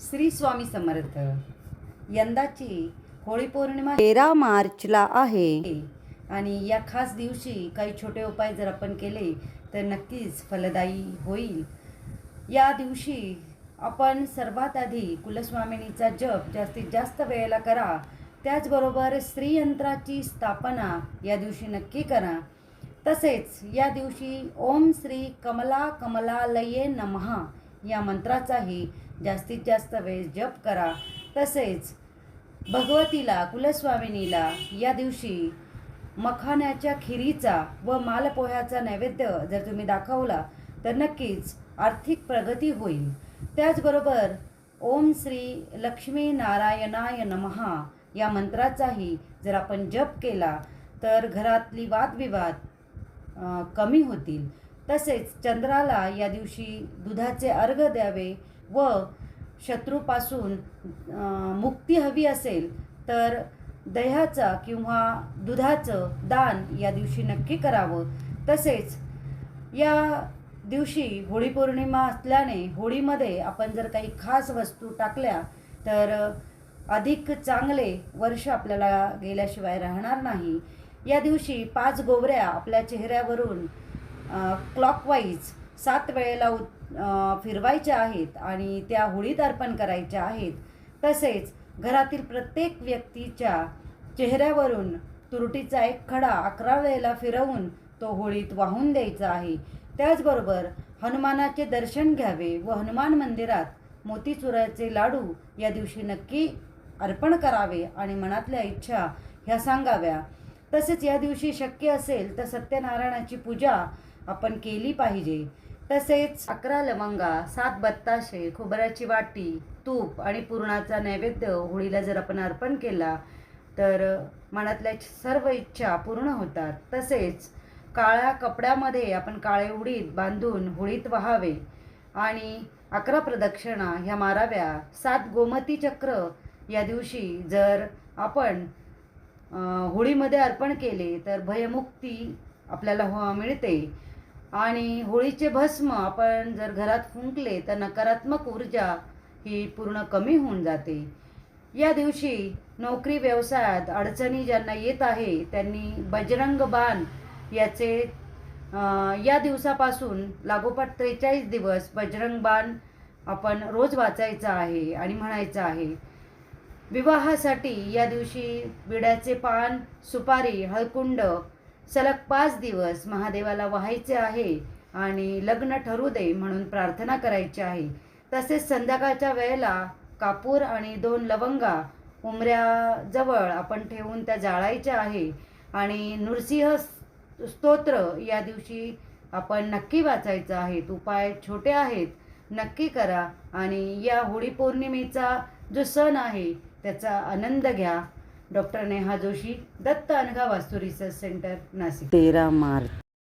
श्री स्वामी समर्थ. यंदाची होळी पौर्णिमा तेरा मार्चला आहे. आणि या खास दिवशी काही छोटे उपाय जर आपण केले तर नक्कीच फलदायी होईल. या दिवशी आपण सर्वात आधी कुलस्वामिनीचा जप जास्तीत जास्त वेळेला करा. त्याचबरोबर श्रीयंत्राची स्थापना या दिवशी नक्की करा. तसेच या दिवशी ओम श्री कमला कमलालये नमहा या मंत्राचाही जास्तीत जास्त वेळ जप करा. तसेच भगवतीला कुलस्वामिनीला या दिवशी मखाण्याच्या खिरीचा व मालपोह्याचा नैवेद्य जर तुम्ही दाखवला तर नक्कीच आर्थिक प्रगती होईल. त्याचबरोबर ओम श्री लक्ष्मी नारायणाय नमहा या मंत्राचाही जर आपण जप केला तर घरातली वादविवाद कमी होतील. तसेच चंद्राला या दिवशी दुधाचे अर्घ द्यावे. व शत्रूपासून मुक्ती हवी असेल तर दह्याचा किंवा दुधाचं दान या दिवशी नक्की करावं. तसेच या दिवशी होळी पौर्णिमा असल्याने होळीमध्ये आपण जर काही खास वस्तू टाकल्या तर अधिक चांगले वर्ष आपल्याला गेल्याशिवाय राहणार नाही. या दिवशी पाच गोवऱ्या आपल्या चेहऱ्यावरून क्लॉकवाईज सात वेळेला उत- फिरवायच्या आहेत आणि त्या होळीत अर्पण करायच्या आहेत. तसेच घरातील प्रत्येक व्यक्तीच्या चेहऱ्यावरून तुरटीचा एक खडा अकरा वेळेला फिरवून तो होळीत वाहून द्यायचा आहे. त्याचबरोबर हनुमानाचे दर्शन घ्यावे व हनुमान मंदिरात मोतीचुराचे लाडू या दिवशी नक्की अर्पण करावे आणि मनातल्या इच्छा ह्या सांगाव्या. तसेच या दिवशी शक्य असेल तर सत्यनारायणाची पूजा आपण केली पाहिजे. तसेच अकरा लवंगा सात बत्ताशे खोबऱ्याची वाटी तूप आणि पुरणाचा नैवेद्य होळीला जर आपण अर्पण केला तर मनातल्या सर्व इच्छा पूर्ण होतात. तसेच काळ्या कपड्यामध्ये आपण काळे उडीद बांधून होळीत व्हावे. आणि अकरा प्रदक्षिणा ह्या माराव्या. सात गोमती चक्र या दिवशी जर आपण होळीमध्ये अर्पण केले तर भयमुक्ती आपल्याला हो मिळते. आणि होळीचे भस्म आपण जर घरात फुंकले तर नकारात्मक ऊर्जा ही पूर्ण कमी होऊन जाते. या दिवशी नोकरी व्यवसायात अडचणी ज्यांना येत आहे त्यांनी बजरंग बाण याचे या दिवसापासून लागोपाठ त्रेचाळीस दिवस बजरंग बाण आपण रोज वाचायचा आहे आणि म्हणायचं आहे. विवाहासाठी या दिवशी विड्याचे पान सुपारी हळकुंड सलग पाच दिवस महादेवाला व्हायचे आहे आणि लग्न ठरू दे म्हणून प्रार्थना करायची आहे. तसेच संध्याकाळच्या वेळेला कापूर आणि दोन लवंगा उमऱ्याजवळ आपण ठेवून त्या जाळायच्या आहे. आणि नृसिंह स्तोत्र या दिवशी आपण नक्की वाचायचं आहेत उपाय छोटे आहेत नक्की करा आणि या होळी पौर्णिमेचा जो सण आहे त्याचा आनंद घ्या. Doctor Neha Joshi Dutt Anagha Vastu research centre Nashik. तेरा मार्च.